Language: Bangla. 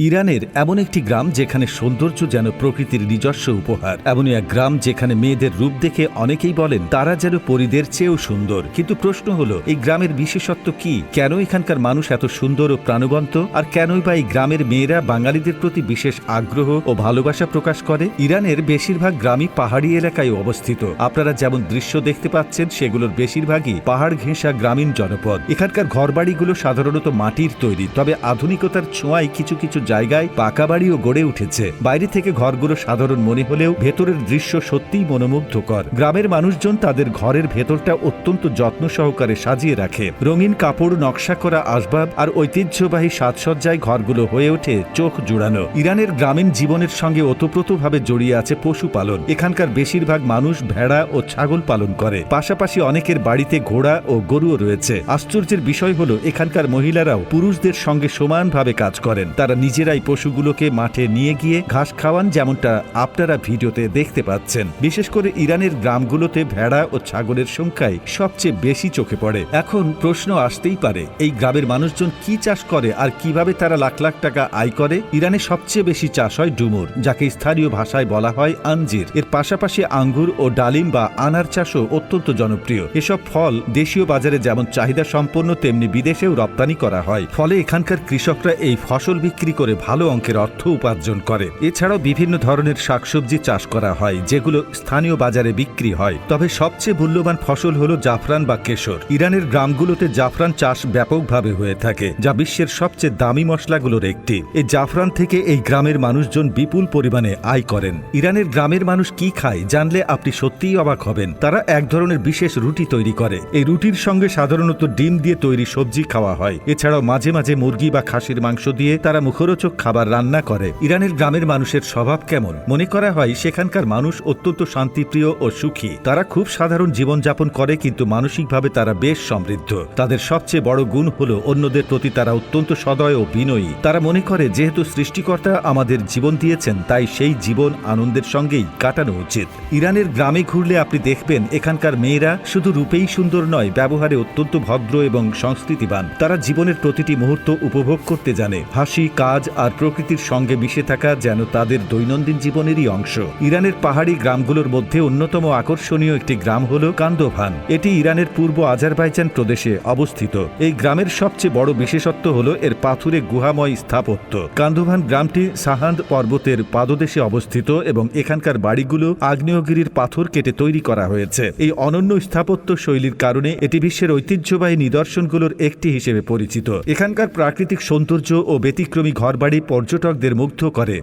ইরানের এমন একটি গ্রাম যেখানে সৌন্দর্য যেন প্রকৃতির নিজস্ব উপহার। এমনই এক গ্রাম যেখানে মেয়েদের রূপ দেখে অনেকেই বলেন, তারা যেন পরিদের চেয়েও সুন্দর। কিন্তু প্রশ্ন হলো, এই গ্রামের বিশেষত্ব কি? কেন এখানকার মানুষ এত সুন্দর ও প্রাণবন্ত? আর কেনই বা এই গ্রামের মেয়েরা বাঙালিদের প্রতি বিশেষ আগ্রহ ও ভালোবাসা প্রকাশ করে? ইরানের বেশিরভাগ গ্রামই পাহাড়ি এলাকায় অবস্থিত। আপনারা যেমন দৃশ্য দেখতে পাচ্ছেন, সেগুলোর বেশিরভাগই পাহাড় ঘেঁষা গ্রামীণ জনপদ। এখানকার ঘরবাড়িগুলো সাধারণত মাটির তৈরি, তবে আধুনিকতার ছোঁয়ায় কিছু কিছু জায়গায় পাকা বাড়িও গড়ে উঠেছে। বাইরে থেকে ঘরগুলো সাধারণ মনে হলেও ভেতরের দৃশ্য সত্যিই মনোমুগ্ধকর। গ্রামের মানুষজন তাদের ঘরের ভেতরটা অত্যন্ত যত্ন সহকারে সাজিয়ে রাখে। রঙিন কাপড়, নকশা করা আসবাব আর ঐতিহ্যবাহী সাজসজ্জায় ঘরগুলো হয়ে ওঠে চোখ জুড়ানো। ইরানের গ্রামীণ জীবনের সঙ্গে ওতপ্রোতভাবে জড়িয়ে আছে পশুপালন। এখানকার বেশিরভাগ মানুষ ভেড়া ও ছাগল পালন করে। পাশাপাশি অনেকের বাড়িতে ঘোড়া ও গরুও রয়েছে। আশ্চর্যের বিষয় হলো, এখানকার মহিলারাও পুরুষদের সঙ্গে সমানভাবে কাজ করেন। তারা নিজেরাই পশুগুলোকে মাঠে নিয়ে গিয়ে ঘাস খাওয়ান যেমনটা আপনারা ভিডিওতে দেখতে পাচ্ছেন। বিশেষ করে ইরানের গ্রামগুলোতে ভেড়া ও ছাগলের সংখ্যায় সবচেয়ে বেশি চোখে পড়ে। এখন প্রশ্ন আসতেই পারে, এই গ্রামের মানুষজন কি চাষ করে আর কীভাবে তারা লাখ লাখ টাকা আয় করে? ইরানে সবচেয়ে বেশি চাষ হয় ডুমুর, যাকে স্থানীয় ভাষায় বলা হয় আঞ্জির। এর পাশাপাশি আঙ্গুর ও ডালিম বা আনার চাষও অত্যন্ত জনপ্রিয়। এসব ফল দেশীয় বাজারে যেমন চাহিদা সম্পন্ন, তেমনি বিদেশেও রপ্তানি করা হয়। ফলে এখানকার কৃষকরা এই ফসল বিক্রি করে ভালো অঙ্কের অর্থ উপার্জন করে। এছাড়াও বিভিন্ন ধরনের শাকসবজি চাষ করা হয়, যেগুলো স্থানীয় বাজারে বিক্রি হয়। তবে সবচেয়ে মূল্যবান ফসল হলো জাফরান বা কেশর। ইরানের গ্রামগুলোতে জাফরান চাষ ব্যাপকভাবে হয়ে থাকে, যা বিশ্বের সবচেয়ে দামি মশলাগুলোর একটি। এই জাফরান থেকে এই গ্রামের মানুষজন বিপুল পরিমাণে আয় করেন। ইরানের গ্রামের মানুষ কি খায় জানলে আপনি সত্যিই অবাক হবেন। তারা এক ধরনের বিশেষ রুটি তৈরি করে। এই রুটির সঙ্গে সাধারণত ডিম দিয়ে তৈরি সবজি খাওয়া হয়। এছাড়াও মাঝে মাঝে মুরগি বা খাসির মাংস দিয়ে তারা মুখরোচক খাবার রান্না করে। ইরানের গ্রামের মানুষের স্বভাব কেমন? মনে করা হয় সেখানকার মানুষ অত্যন্ত শান্তিপ্রিয় ও সুখী। তারা খুব সাধারণ জীবনযাপন করে কিন্তু মানসিকভাবে তারা বেশ সমৃদ্ধ। তাদের সবচেয়ে বড় গুণ হলো অন্যদের প্রতি তারা অত্যন্ত সদয় ও বিনয়ী। তারা মনে করে, যেহেতু সৃষ্টিকর্তা আমাদের জীবন দিয়েছেন, তাই সেই জীবন আনন্দের সঙ্গেই কাটানো উচিত। ইরানের গ্রামে ঘুরলে আপনি দেখবেন, এখানকার মেয়েরা শুধু রূপেই সুন্দর নয়, ব্যবহারে অত্যন্ত ভদ্র এবং সংস্কৃতিবান। তারা জীবনের প্রতিটি মুহূর্ত উপভোগ করতে জানে। হাসি, কাজ আর প্রকৃতির সঙ্গে মিশে থাকা যেন তাদের দৈনন্দিন জীবনেরই অংশ। ইরানের পাহাড়ি গ্রামগুলোর মধ্যে অন্যতম আকর্ষণীয় একটি গ্রাম হল কান্দোভান। এটি ইরানের পূর্ব আজারবাইজান প্রদেশে অবস্থিত। এই গ্রামের সবচেয়ে বড় বিশেষত্ব হল এর পাথুরে গুহাময় স্থাপত্য। কান্দোভান গ্রামটি সাহান্দ পর্বতের পাদদেশে অবস্থিত এবং এখানকার বাড়িগুলো আগ্নেয়গিরির পাথর কেটে তৈরি করা হয়েছে। এই অনন্য স্থাপত্য শৈলীর কারণে এটি বিশ্বের ঐতিহ্যবাহী নিদর্শনগুলোর একটি হিসেবে পরিচিত। এখানকার প্রাকৃতিক সৌন্দর্য ও ব্যতিক্রমী ঘরবাড়ি পর্যটকদের মুগ্ধ করে।